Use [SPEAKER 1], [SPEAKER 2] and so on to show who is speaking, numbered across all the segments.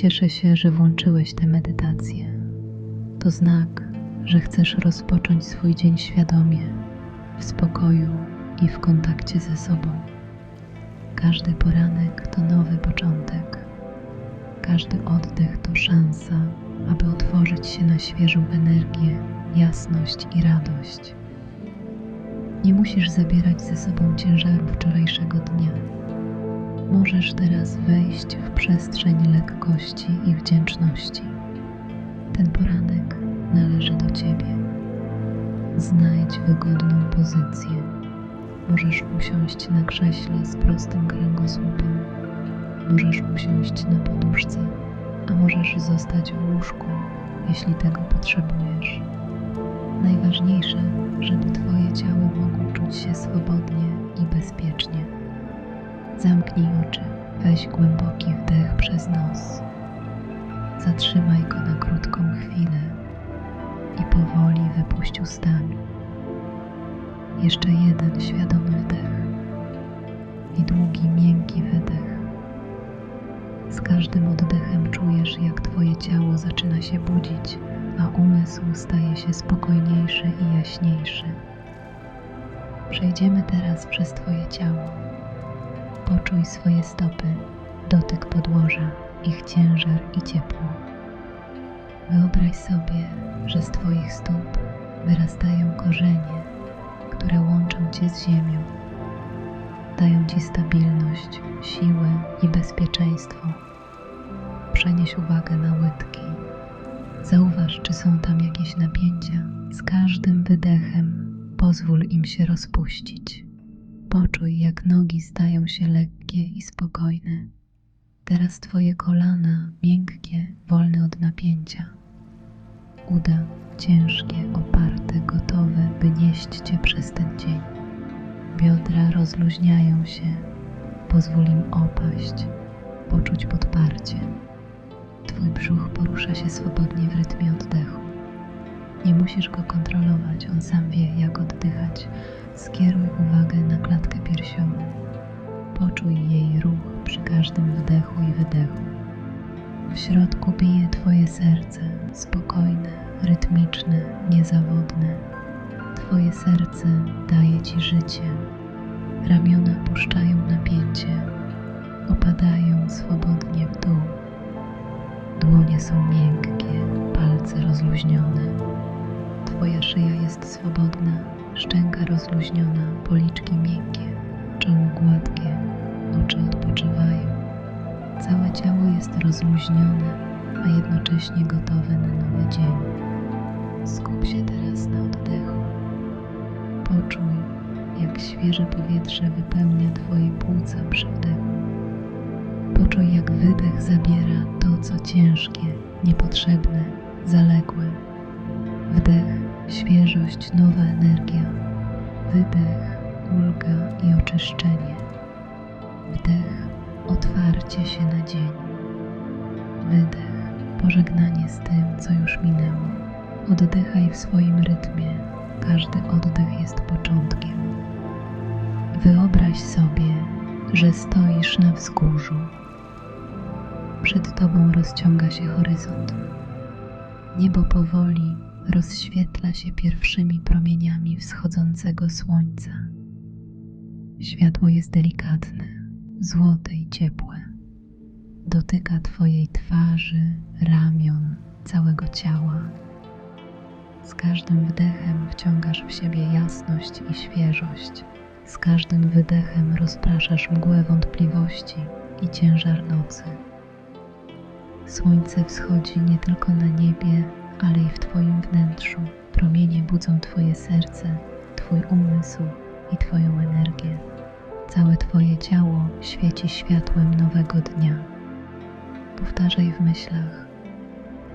[SPEAKER 1] Cieszę się, że włączyłeś tę medytację. To znak, że chcesz rozpocząć swój dzień świadomie, w spokoju i w kontakcie ze sobą. Każdy poranek to nowy początek. Każdy oddech to szansa, aby otworzyć się na świeżą energię, jasność i radość. Nie musisz zabierać ze sobą ciężaru wczorajszego dnia. Możesz teraz wejść w przestrzeń lekkości i wdzięczności. Ten poranek należy do Ciebie. Znajdź wygodną pozycję. Możesz usiąść na krześle z prostym kręgosłupem. Możesz usiąść na poduszce, a możesz zostać w łóżku, jeśli tego potrzebujesz. Najważniejsze, żeby Twoje ciało mogło czuć się swobodnie i bezpiecznie. Zamknij oczy, weź głęboki wdech przez nos. Zatrzymaj go na krótką chwilę i powoli wypuść ustami. Jeszcze jeden świadomy wdech i długi, miękki wydech. Z każdym oddechem czujesz, jak Twoje ciało zaczyna się budzić, a umysł staje się spokojniejszy i jaśniejszy. Przejdziemy teraz przez Twoje ciało. Poczuj swoje stopy, dotyk podłoża, ich ciężar i ciepło. Wyobraź sobie, że z Twoich stóp wyrastają korzenie, które łączą Cię z ziemią. Dają Ci stabilność, siłę i bezpieczeństwo. Przenieś uwagę na łydki. Zauważ, czy są tam jakieś napięcia. Z każdym wydechem pozwól im się rozpuścić. Poczuj, jak nogi stają się lekkie i spokojne. Teraz Twoje kolana miękkie, wolne od napięcia. Uda ciężkie, oparte, gotowe, by nieść Cię przez ten dzień. Biodra rozluźniają się, pozwól im opaść, poczuć podparcie. Twój brzuch porusza się swobodnie w rytmie oddechu. Nie musisz go kontrolować, on sam wie, jak oddychać. Skieruj uwagę na klatkę piersiową. Poczuj jej ruch przy każdym wdechu i wydechu. W środku bije Twoje serce, spokojne, rytmiczne, niezawodne. Twoje serce daje Ci życie. Ramiona puszczają napięcie, opadają swobodnie w dół. Dłonie są miękkie, palce rozluźnione. Twoja szyja jest swobodna, szczęka rozluźniona, policzki miękkie, czoło gładkie, oczy odpoczywają. Całe ciało jest rozluźnione, a jednocześnie gotowe na nowy dzień. Skup się teraz na oddechu. Poczuj, jak świeże powietrze wypełnia Twoje płuca przy wdechu. Poczuj, jak wydech zabiera to, co ciężkie, niepotrzebne, zaległe. Wdech, świeżość, nowa energia. Wydech, ulga i oczyszczenie. Wdech, otwarcie się na dzień. Wydech, pożegnanie z tym, co już minęło. Oddychaj w swoim rytmie. Każdy oddech jest początkiem. Wyobraź sobie, że stoisz na wzgórzu. Przed tobą rozciąga się horyzont. Niebo powoli rozświetla się pierwszymi promieniami wschodzącego słońca. Światło jest delikatne, złote i ciepłe. Dotyka Twojej twarzy, ramion, całego ciała. Z każdym wdechem wciągasz w siebie jasność i świeżość. Z każdym wydechem rozpraszasz mgłę wątpliwości i ciężar nocy. Słońce wschodzi nie tylko na niebie, ale i w Twoim wnętrzu. Promienie budzą Twoje serce, Twój umysł i Twoją energię. Całe Twoje ciało świeci światłem nowego dnia. Powtarzaj w myślach: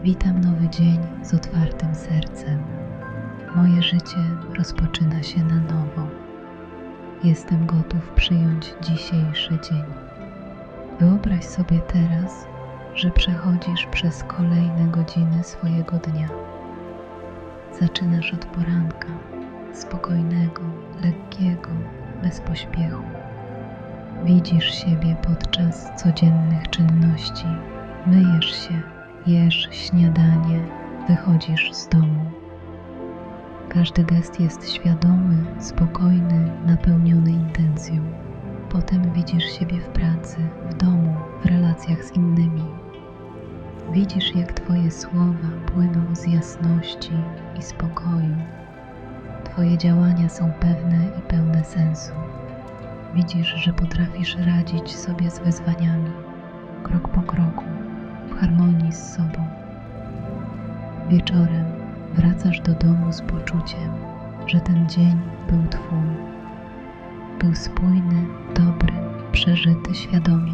[SPEAKER 1] Witam nowy dzień z otwartym sercem. Moje życie rozpoczyna się na nowo. Jestem gotów przyjąć dzisiejszy dzień. Wyobraź sobie teraz, że przechodzisz przez kolejne godziny swojego dnia. Zaczynasz od poranka, spokojnego, lekkiego, bez pośpiechu. Widzisz siebie podczas codziennych czynności, myjesz się, jesz śniadanie, wychodzisz z domu. Każdy gest jest świadomy, spokojny, napełniony intencją. Potem widzisz siebie w pracy, w domu, w relacjach z innymi. Widzisz, jak Twoje słowa płyną z jasności i spokoju. Twoje działania są pewne i pełne sensu. Widzisz, że potrafisz radzić sobie z wyzwaniami, krok po kroku, w harmonii z sobą. Wieczorem wracasz do domu z poczuciem, że ten dzień był Twój. Był spójny, dobry, przeżyty świadomie.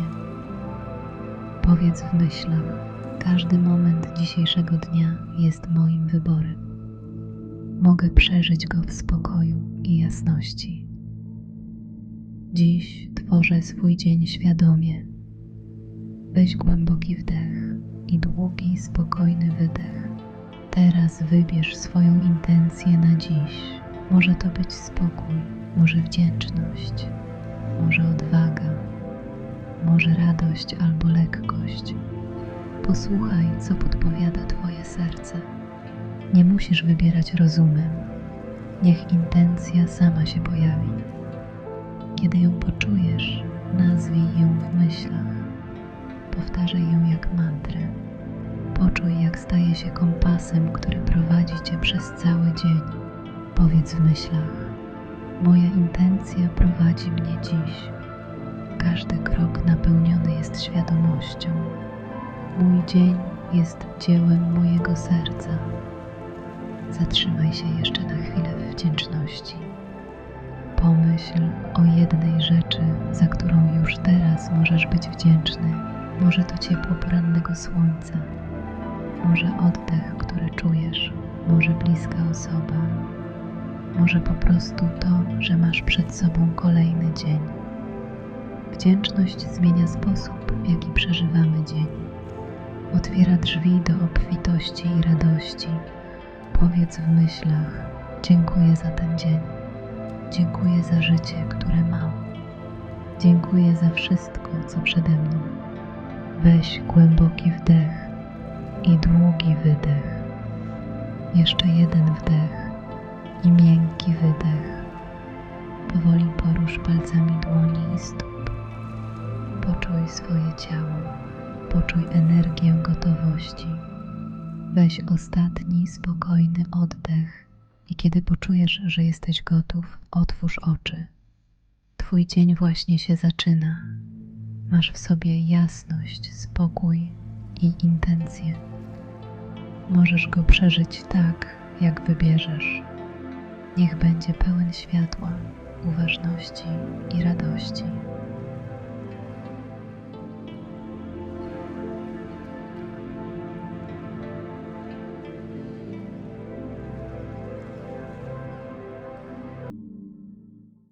[SPEAKER 1] Powiedz w myślach, każdy moment dzisiejszego dnia jest moim wyborem. Mogę przeżyć go w spokoju i jasności. Dziś tworzę swój dzień świadomie. Weź głęboki wdech i długi, spokojny wydech. Teraz wybierz swoją intencję na dziś. Może to być spokój, może wdzięczność, może odwaga, może radość albo lekkość. Posłuchaj, co podpowiada Twoje serce. Nie musisz wybierać rozumem. Niech intencja sama się pojawi. Kiedy ją poczujesz, nazwij ją w myślach. Powtarzaj ją jak mantrę. Poczuj, jak staje się kompasem, który prowadzi cię przez cały dzień. Powiedz w myślach: Moja intencja prowadzi mnie dziś. Każdy krok napełniony jest świadomością. Mój dzień jest dziełem mojego serca. Zatrzymaj się jeszcze na chwilę w wdzięczności. Pomyśl o jednej rzeczy, za którą już teraz możesz być wdzięczny. Może to ciepło porannego słońca, może oddech, który czujesz, może bliska osoba, może po prostu to, że masz przed sobą kolejny dzień. Wdzięczność zmienia sposób, w jaki przeżywamy dzień. Otwiera drzwi do obfitości i radości. Powiedz w myślach: Dziękuję za ten dzień. Dziękuję za życie, które mam. Dziękuję za wszystko, co przede mną. Weź głęboki wdech i długi wydech. Jeszcze jeden wdech i miękki wydech. Powoli porusz palcami dłoni i stóp. Poczuj swoje ciało, poczuj energię gotowości. Weź ostatni spokojny oddech i kiedy poczujesz, że jesteś gotów, otwórz oczy. Twój dzień właśnie się zaczyna. Masz w sobie jasność, spokój i intencje. Możesz go przeżyć tak, jak wybierzesz. Niech będzie pełen światła, uważności i radości.